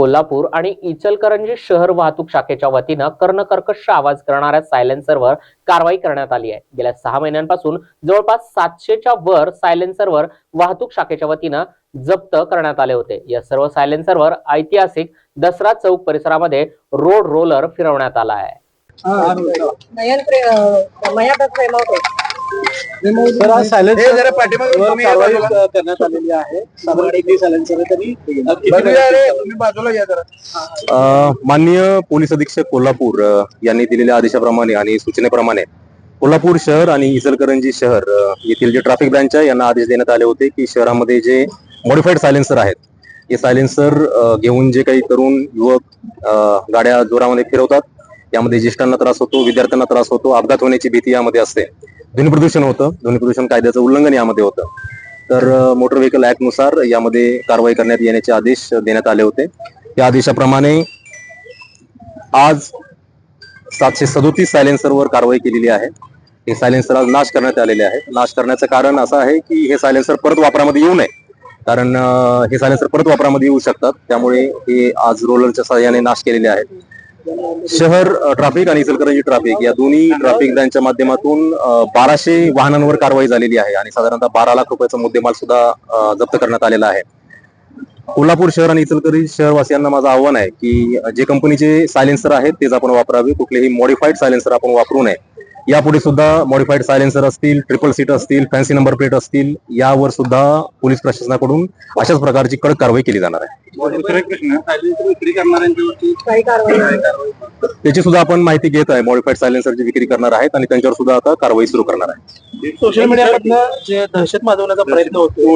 कोल्हापूर आणि इचलकरंजी शहर वाहतूक शाखेच्या वतीनं कर्णकर्कश आवाज करणाऱ्या सायलेन्सरवर कारवाई करण्यात आली आहे. गेल्या सहा महिन्यांपासून जवळपास सातशेच्या वर सायलेन्सरवर वाहतूक शाखेच्या वतीनं जप्त करण्यात आले होते. या सर्व सायलेन्सरवर ऐतिहासिक दसरा चौक परिसरामध्ये रोड रोलर फिरवण्यात आला आहे. नयन प्रे अं, मयाप्रत प्रेमावते तर आज सायलेन्सर हे जरा पाठीमागे वर तुम्ही या कारवाई बाजूला. करण्यात आलेली आहे. साधारण किती सायलेन्सर आहे त्यांनी बघूया रे, तुम्ही बाजूला या जरा. अ, माननीय पोलीस अधीक्षक कोल्हापूर अ, यांनी दिलेल्या आदेशाप्रमाणे आणि सूचनेप्रमाणे कोल्हापूर शहर आणि इचलकरंजी शहर अ, येथील जे ट्रॅफिक ब्रँच आहे यांना आदेश देण्यात आले होते की शहरामध्ये जे मॉडिफाईड सायलेन्सर आहेत हे सायलेन्सर घेऊन जे काही तरुण युवक अ, गाड्या जोरामध्ये फिरवतात यामध्ये ज्येष्ठांना त्रास होतो विद्यार्थ्यांना त्रास होतो अपघात होण्याची भीती यामध्ये असते. ध्वनी प्रदूषण होतं. ध्वनी प्रदूषण कायद्याचं उल्लंघन यामध्ये होतं. तर मोटर व्हेकल ऍक्टनुसार यामध्ये कारवाई करण्यात येण्याचे आदेश देण्यात आले होते. त्या आदेशाप्रमाणे आज सातशे सदोतीस सायलेन्सरवर कारवाई केलेली आहे. हे सायलेन्सर आज नाश करण्यात आलेले आहे नाश करण्याचं कारण असं आहे की हे सायलेन्सर परत वापरामध्ये येऊ नये. कारण हे सायलेन्सर परत वापरामध्ये येऊ शकतात. त्यामुळे हे आज रोलरच्या सहाय्याने नाश केलेले आहेत. शहर ट्रॅफिक आणि इचलकरंजी ट्रॅफिक या दोन्ही ट्रॅफिक लाईनच्या माध्यमातून बाराशे वाहनांवर कारवाई झालेली आहे आणि साधारणतः बारा लाख रुपयाचा मुद्देमाल सुद्धा जप्त करण्यात आलेला आहे. कोल्हापूर शहर आणि इचलकरंजी शहरवासियांना माझं आव्हान आहे की जे कंपनीचे सायलेन्सर आहेत तेच आपण वापरावे. कुठलेही मॉडिफाईड सायलेन्सर आपण वापरू नये. यापुढे सुद्धा मॉडिफाईड सायलेन्सर असतील ट्रिपल सीट असतील फॅन्सी नंबर प्लेट असतील यावर सुद्धा पोलीस प्रशासनाकडून अशाच प्रकारची कडक कारवाई केली जाणार आहे. त्याची सुद्धा आपण माहिती घेत आहे. मॉडिफाईड सायलेन्सरची विक्री करणार आहेत आणि त्यांच्यावर सुद्धा आता कारवाई सुरू करणार आहे. सोशल मीडियामधनं जे दहशत माजवण्याचा प्रयत्न होतो